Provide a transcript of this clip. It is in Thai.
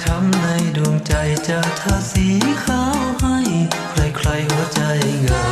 ช้ำในดวงใจจะทาสีขาวให้ ใครๆหัวใจเงา